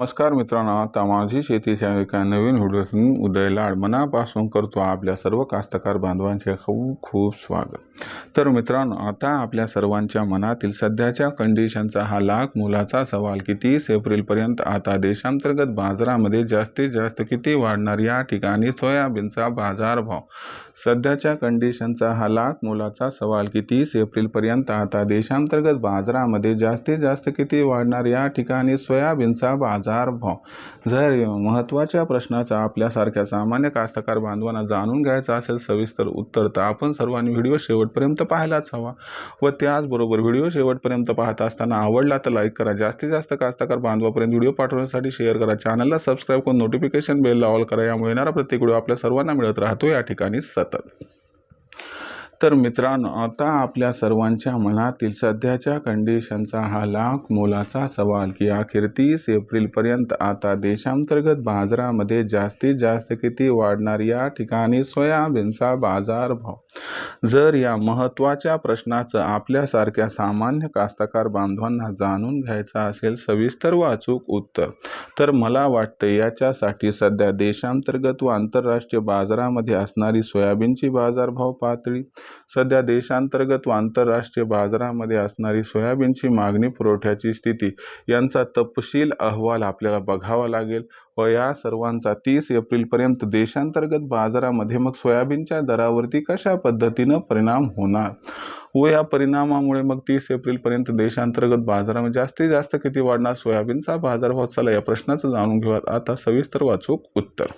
नमस्कार मित्रांनो आता माझी शेतीच्या एका नवीन व्हिडिओतून उदय लाड मनापासून करतो आपल्या सर्व कास्तकार बांधवांचे खूप खूप स्वागत. तर मित्रांनो आता आपल्या सर्वांच्या मनातील सध्याच्या कंडिशनचा हा लाख मुलाचा सवाल की तीस एप्रिलपर्यंत आता देशांतर्गत बाजारामध्ये जास्तीत जास्त किती वाढणार या ठिकाणी सोयाबीनचा बाजारभाव? सध्याच्या कंडिशनचा हा लाख मुलाचा सवाल की तीस एप्रिलपर्यंत आता देशांतर्गत बाजारामध्ये जास्तीत जास्त किती वाढणार या ठिकाणी सोयाबीनचा बाजारभाव? जर महत्त्वाच्या प्रश्नाचा आपल्यासारख्या सामान्य कास्तकार बांधवांना जाणून घ्यायचा असेल सविस्तर उत्तर तर आपण सर्वांनी व्हिडिओ शेवट शेवटपर्यंत पाहायलाच हवा व त्याचबरोबर व्हिडिओ शेवटपर्यंत पाहत असताना आवडला तर लाईक करा. जास्तीत जास्त कास्तकार बांधवापर्यंत व्हिडिओ पाठवण्यासाठी शेअर करा. चॅनलला सबस्क्राईब करून नोटिफिकेशन बेलला ऑल करा. यामुळे येणारा प्रत्येक व्हिडिओ आपल्या सर्वांना मिळत राहतो. या ठिकाणी सतत. तर मित्रांनो आता आपल्या सर्वांच्या मनातील सध्याच्या कंडिशनचा हा लाख मोलाचा सवाल की अखेर तीस एप्रिलपर्यंत आता देशांतर्गत बाजारामध्ये जास्तीत जास्त किती वाढणार? या ठिकाणी सोयाबीनचा बाजारभाव जर या महत्त्वाच्या प्रश्नाचं आपल्यासारख्या सामान्य कास्तकार बांधवांना जाणून घ्यायचं असेल सविस्तर व अचूक उत्तर तर मला वाटतं याच्यासाठी सध्या देशांतर्गत व आंतरराष्ट्रीय बाजारामध्ये असणारी सोयाबीनची बाजारभाव पातळी सध्या देशांतर्गत व आंतरराष्ट्रीय बाजारामध्ये असणारी सोयाबीनची मागणी पुरवठ्याची स्थिती यांचा तपशील अहवाल आपल्याला बघावा लागेल. व या सर्वांचा तीस एप्रिलपर्यंत देशांतर्गत बाजारामध्ये मग सोयाबीनच्या दरावरती कशा पद्धतीनं परिणाम होणार? व या परिणामामुळे मग तीस एप्रिलपर्यंत देशांतर्गत बाजारामध्ये जास्तीत जास्त किती वाढणार सोयाबीनचा बाजारभाव? चला या प्रश्नाचं जाणून घेऊयात. आता सविस्तर वाचूक उत्तर.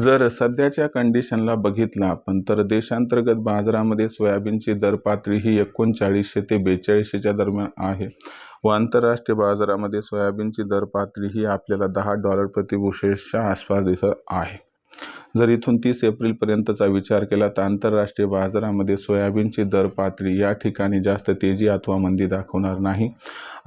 जर सध्याच्या कंडिशनला बघितलं आपण तर देशांतर्गत बाजारामध्ये सोयाबीनची दर पातळी ही एकोणचाळीसशे ते बेचाळीसशेच्या दरम्यान आहे. व आंतरराष्ट्रीय बाजारामध्ये सोयाबीनची दर पातळी ही आपल्याला दहा डॉलर प्रतिबुशेसच्या आसपास दिसत आहे. जर इथून तीस एप्रिलपर्यंतचा विचार केला तर आंतरराष्ट्रीय बाजारामध्ये सोयाबीनची दर पातळी या ठिकाणी जास्त तेजी अथवा मंदी दाखवणार नाही.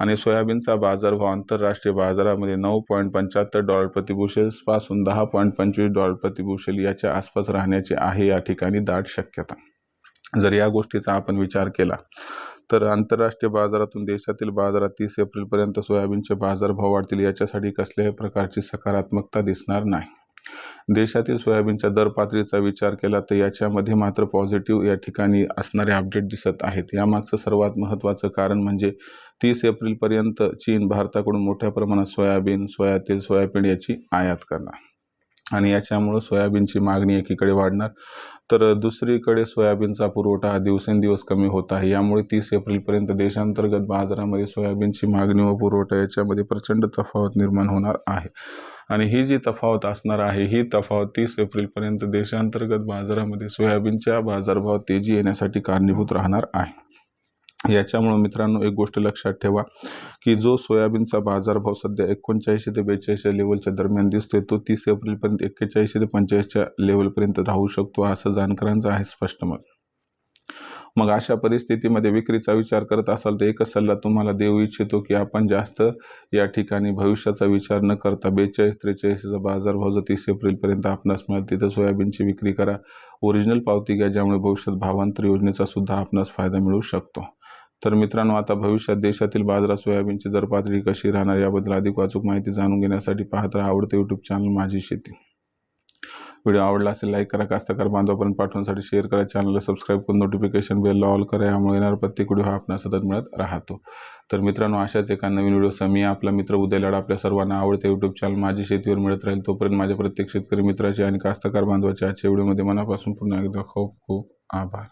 आणि सोयाबीनचा बाजारभाव आंतरराष्ट्रीय बाजारामध्ये नऊ पॉईंट पंच्याहत्तर डॉलर प्रतिबुशेल्सपासून दहा पॉईंट पंचवीस डॉलर प्रतिबुशेल याच्या आसपास राहण्याची आहे या ठिकाणी दाट शक्यता. जर या गोष्टीचा आपण विचार केला तर आंतरराष्ट्रीय बाजारातून देशातील बाजारात तीस एप्रिलपर्यंत सोयाबीनचे बाजारभाव वाढतील याच्यासाठी कसल्याही प्रकारची सकारात्मकता दिसणार नाही. देशातील सोयाबीनच्या दर पातळीचा विचार केला तर याच्यामध्ये मात्र पॉझिटिव्ह या ठिकाणी असणारे अपडेट दिसत आहेत. यामागचं सर्वात महत्त्वाचं कारण म्हणजे तीस एप्रिलपर्यंत चीन भारताकडून मोठ्या प्रमाणात सोयाबीन सोयातील सोयाबीन याची आयात करणार. आणि याच्यामुळं सोयाबीनची मागणी एकीकडे वाढणार. तर दुसरीकडे सोयाबीनचा पुरवठा दिवसेंदिवस कमी होत आहे. यामुळे तीस एप्रिलपर्यंत देशांतर्गत बाजारामध्ये सोयाबीनची मागणी व पुरवठा याच्यामध्ये प्रचंड तफावत निर्माण होणार आहे. आणि ही जी तफावत असणार आहे ही तफावत तीस एप्रिलपर्यंत देशांतर्गत बाजारामध्ये सोयाबीनच्या बाजारभाव तेजी येण्यासाठी कारणीभूत राहणार आहे. याच्यामुळं मित्रांनो एक गोष्ट लक्षात ठेवा की जो सोयाबीनचा बाजारभाव सध्या एकोणचाळीसशे ते बेचाळीसच्या लेवलच्या दरम्यान दिसतोय तो तीस एप्रिलपर्यंत एक्केचाळीसशे ते पंचेचाळीसच्या लेवलपर्यंत राहू शकतो असं जाणकारांचं आहे स्पष्ट मत. मग अशा परिस्थितीमध्ये विक्रीचा विचार करत असाल तर एकच सल्ला तुम्हाला देऊ इच्छितो की आपण जास्त या ठिकाणी भविष्याचा विचार न करता बेचाळीस त्रेचाळीसचा बाजारभाव जर तीस एप्रिलपर्यंत आपणास मिळेल तिथं सोयाबीनची विक्री करा. ओरिजिनल पावती घ्या ज्यामुळे भविष्यात भावांतर योजनेचा सुद्धा आपणास फायदा मिळू शकतो. तर मित्रांनो आता भविष्यात देशातील बाजारात सोयाबीनची दर पातळी कशी राहणार याबद्दल अधिक वाचूक माहिती जाणून घेण्यासाठी पाहत राहा आवडते यूट्यूब चॅनल माझी शेती. व्हिडिओ आवडला असेल लाईक करा कास्तकार बांधवापर्यंत पाठवण्यासाठी शेअर करा चॅनलला सबस्क्राईब करून नोटिफिकेशन बेल ऑल करा यामुळे येणार प्रत्येक व्हिडिओ हा आपल्याला सतत मिळत राहतो. तर मित्रांनो अशाच एका नवीन व्हिडिओ मी आपला मित्र उदयलाड आपल्या सर्वांना आवडते यूट्यूब चॅनल माझी शेतीवर मिळत राहील तोपर्यंत माझ्या प्रत्येक शेतकरी मित्राचे आणि कास्तकार बांधवाचे आजच्या व्हिडिओमध्ये मनापासून पुन्हा एकदा खूप खूप आभार.